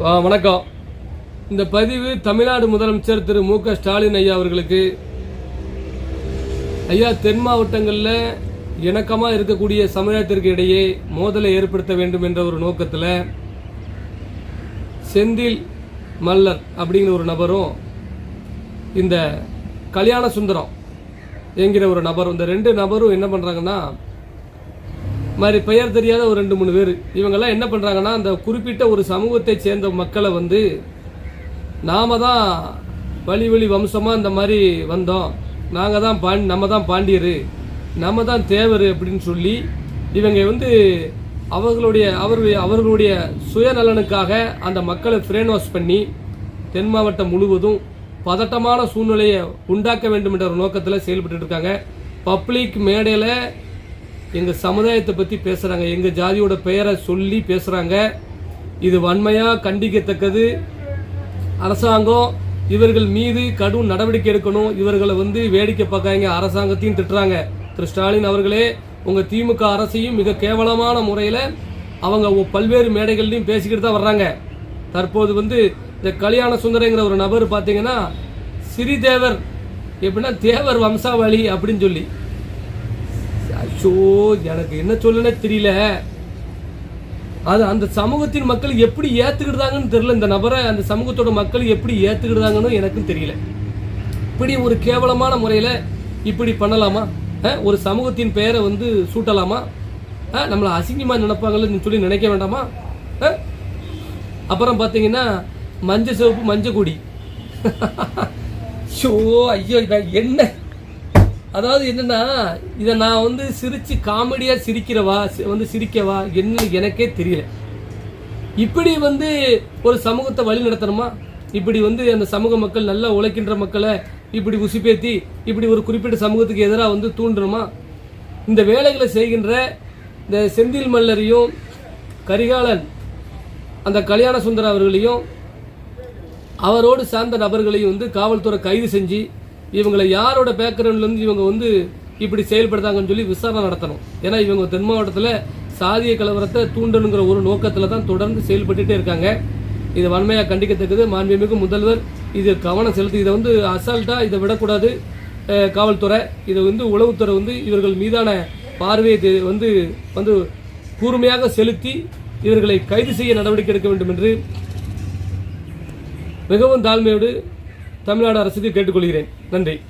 வணக்கம். இந்த பதிவு தமிழ்நாடு முதலமைச்சர் திரு மு க ஸ்டாலின் ஐயா அவர்களுக்கு. ஐயா தென் மாவட்டங்களில் இணக்கமாக இருக்கக்கூடிய சமுதாயத்திற்கு இடையே மோதலை ஏற்படுத்த வேண்டும் என்ற ஒரு நோக்கத்தில் செந்தில் மல்லர் அப்படிங்கிற ஒரு நபரும் இந்த கல்யாண சுந்தரம் என்கிற ஒரு நபரும் இந்த ரெண்டு நபரும் என்ன பண்ணுறாங்கன்னா மாதிரி பெயர் தெரியாத ஒரு ரெண்டு மூணு பேர். இவங்கெல்லாம் என்ன பண்ணுறாங்கன்னா அந்த குறிப்பிட்ட ஒரு சமூகத்தை சேர்ந்த மக்களை வந்து நாம தான் வழி வழி வம்சமாக இந்த மாதிரி வந்தோம். நாங்கள் தான் பாண்டி நம்ம தான் பாண்டியர். நம்ம தான் தேவர் அப்படின்னு சொல்லி இவங்க வந்து அவர்களுடைய அவருடைய அவர்களுடைய சுயநலனுக்காக அந்த மக்களை ஃப்ரேன் வாஷ் பண்ணி தென் மாவட்டம் முழுவதும் பதட்டமான சூழ்நிலையை உண்டாக்க வேண்டும் என்ற ஒரு நோக்கத்தில் செயல்பட்டு இருக்காங்க. பப்ளிக் மேடையில் எங்கள் சமுதாயத்தை பற்றி பேசுகிறாங்க எங்கள் ஜாதியோட பெயரை சொல்லி பேசுகிறாங்க இது வன்மையாக கண்டிக்கத்தக்கது. அரசாங்கம் இவர்கள் மீது கடும் நடவடிக்கை எடுக்கணும். இவர்களை வந்து வேடிக்கை பார்க்காங்க அரசாங்கத்தையும் திட்டுறாங்க. திரு ஸ்டாலின் அவர்களே உங்கள் திமுக அரசையும் மிக கேவலமான முறையில் அவங்க பல்வேறு மேடைகள்லையும் பேசிக்கிட்டு தான் வர்றாங்க. தற்போது வந்து இந்த கல்யாண சுந்தரங்கிற ஒரு நபர் பார்த்தீங்கன்னா சிறிதேவர் எப்படின்னா தேவர் வம்சாவளி அப்படின்னு சொல்லி. ஐயோ எனக்கு என்ன சொல்லனே தெரியல. அது அந்த சமூகத்தின் மக்கள் எப்படி ஏத்துக்கிட்டாங்கன்னு தெரியல. இந்த நபரை அந்த சமூகத்தோட மக்கள் எப்படி ஏத்துக்கிட்டாங்கன்னு எனக்கும் தெரியல. இப்படி ஒரு கேவலமான முறையில் இப்படி பண்ணலாமா? ஒரு சமூகத்தின் பெயரை வந்து சூட்டலாமா? நம்மளை அசிங்கமாக நினைப்பாங்கன்னு சொல்லி நினைக்க வேண்டாமா? அப்புறம் பார்த்தீங்கன்னா மஞ்சள் சிவப்பு மஞ்சள் கொடி. ஷோ ஐயோ இதான் என்ன? அதாவது என்னன்னா இதை நான் வந்து சிரிச்சு காமெடியாக சிரிக்கிறவா வந்து சிரிக்கவா என்ன எனக்கே தெரியல. இப்படி வந்து ஒரு சமூகத்தை வழி நடத்தணுமா? இப்படி வந்து அந்த சமூக மக்கள் நல்லா உழைக்கின்ற மக்களை இப்படி உசுப்பேத்தி இப்படி ஒரு குறிப்பிட்ட சமூகத்துக்கு எதிராக வந்து தூண்டணுமா? இந்த வேலைகளை செய்கின்ற இந்த செந்தில் மல்லரையும் கரிகாலன் அந்த கல்யாண சுந்தர் அவர்களையும் அவரோடு சார்ந்த நபர்களையும் வந்து காவல்துறை கைது செஞ்சு இவங்களை யாரோட பேக்ரவுண்ட்லேருந்து இவங்க வந்து இப்படி செயல்படுத்தாங்கன்னு சொல்லி விசாரணை நடத்தணும். ஏன்னா இவங்க தென் மாவட்டத்தில் சாதிய கலவரத்தை தூண்டணுங்கிற ஒரு நோக்கத்தில் தான் தொடர்ந்து செயல்பட்டுட்டே இருக்காங்க. இது வன்மையாக கண்டிக்கத்தக்கது. மாண்புமிகு முதல்வர் இது கவனம் செலுத்தி இதை வந்து அசால்ட்டாக இதை விடக்கூடாது. காவல்துறை இதை வந்து உளவுத்துறை வந்து இவர்கள் மீதான பார்வையை வந்து வந்து கூர்மையாக செலுத்தி இவர்களை கைது செய்ய நடவடிக்கை எடுக்க வேண்டும் என்று மிகவும் தாழ்மையோடு தமிழ்நாடு அரசுக்கு கேட்டுக்கொள்கிறேன். நன்றி.